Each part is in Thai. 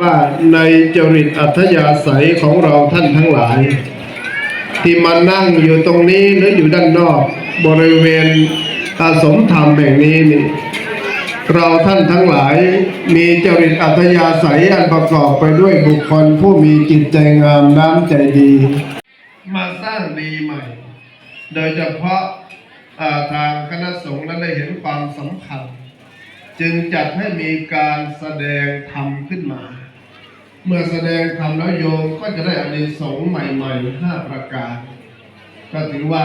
ว่าในจริตอัธยาศัยของเราท่านทั้งหลาย ที่มานั่งอยู่ตรงนี้หรืออยู่ด้านนอก บริเวณอาสมธรรมแห่งนี้นี่เราท่านทั้งหลายมีจริตอัธยาศัยอันประกอบไปด้วยบุคคลผู้มีจิตใจงามน้ำใจดี มาสร้างดีใหม่ โดยเฉพาะาทางคณะสงฆ์นั้นได้เห็นความสำคัญ จึงจัดให้มีการแสดงธรรมขึ้นมา เมื่อแสดงธรรมแล้วโยมก็จะได้อานิสงส์ใหม่ๆห้าประการ ก็ถือว่า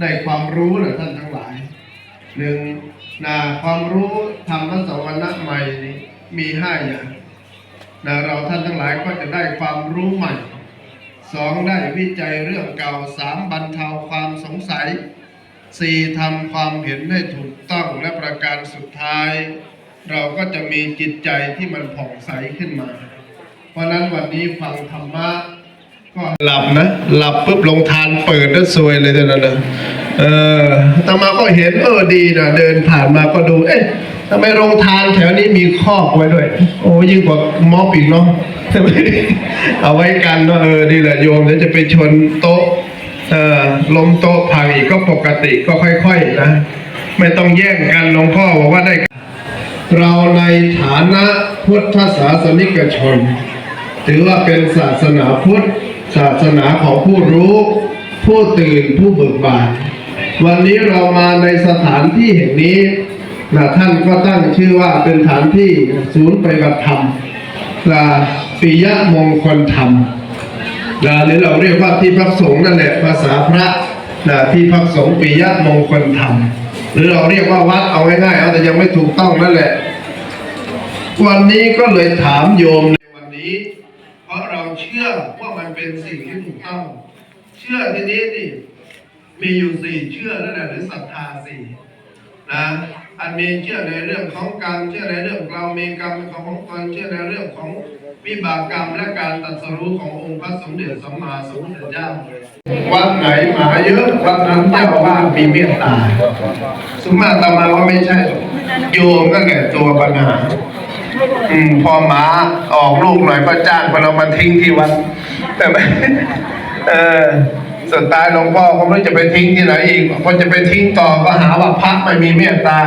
ได้ความรู้นะท่านทั้งหลายหนึ่งนะความรู้ธรรมสวรรค์ใหม่นี้มีห้าอย่างนะเราท่านทั้งหลายก็จะได้ความรู้ใหม่สองได้วิจัยเรื่องเก่าสามบรรเทาความ สี่ทำความเห็นให้ถูกต้องและประการสุดท้าย เราก็จะมีจิตใจที่มันผ่องใสขึ้นมา เพราะนั้นวันนี้ฟังธรรมะก็หลับนะ หลับปุ๊บลงทานเปิดแล้วซวยเลยเท่านั้นนะเออตามาก็เห็นเออดีนะเดินผ่านมาก็ดู เอ๊ะทำไมโรงทานแถวนี้มีคอกไว้ด้วย โอ้ยิ่งกว่าม็อบอีกเนาะเอาไว้กันเนาะเออนี่แหละโยมเดี๋ยวจะไปชนโต๊ะ เออล้มโต๊ะพังอีกก็ปกติก็ค่อยๆนะ ไม่ต้องแย่งกันหลวงพ่อบอกว่าได้ เราในฐานะพุทธศาสนิกชน ถือว่าเป็นศาสนาพุทธ ศาสนาของผู้รู้ ผู้ตื่นผู้เบิกบาน วันนี้เรามาในสถานที่แห่งนี้นะท่านก็ตั้งชื่อว่าเป็นฐานที่ศูนย์ปฏิบัติธรรมปิยะมงคลธรรม นะหรือเราเรียกว่าที่พักสงฆ์นั่นแหละภาษาพระนะที่พักสงฆ์ปิยมงคลธรรม หรือเราเรียกว่าวัดเอาง่ายๆเอาแต่ยังไม่ถูกต้องนั่นแหละ วันนี้ก็เลยถามโยมในวันนี้ เพราะเราเชื่อว่ามันเป็นสิ่งที่ถูกต้องเชื่อทีนี้นี่มีอยู่สี่เชื่อนั่นแหละหรือศรัทธาสี่นะ อันมีเชื่อในเรื่องของกรรมเชื่อในเรื่องเรามีกรรมของของตนเชื่อในเรื่องของวิบากกรรมและการตรัสรู้ขององค์พระสมเด็จสัมมาสัมพุทธเจ้าวัดไหนหมาเยอะวัดนั้นเจ้าว่ามีเมตตาสุมาตมาว่าไม่ใช่ โยมก็แก่ตัวปัญหาอืมพอหมาออกลูกหน่อยก็จ้างไปเรามาทิ้งที่วัดแต่ไม่เออ สุดท้ายหลวงพ่อก็ไม่จะไปทิ้งที่ไหนอีกพอจะไปทิ้งต่อก็หาว่าพระไม่มีเมตตา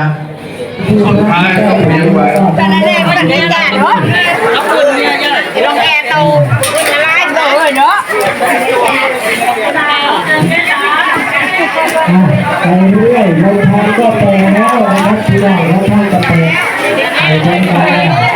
สุดท้ายต้องเลี้ยงไว้แต่นั่นแหละมันเป็นแก่เนาะลงแก่โตจะไล่โตเลยเนาะไปเรื่อยในทางก็แปลแล้วนะครับที่ว่าแล้วท่านก็แปลไปทางก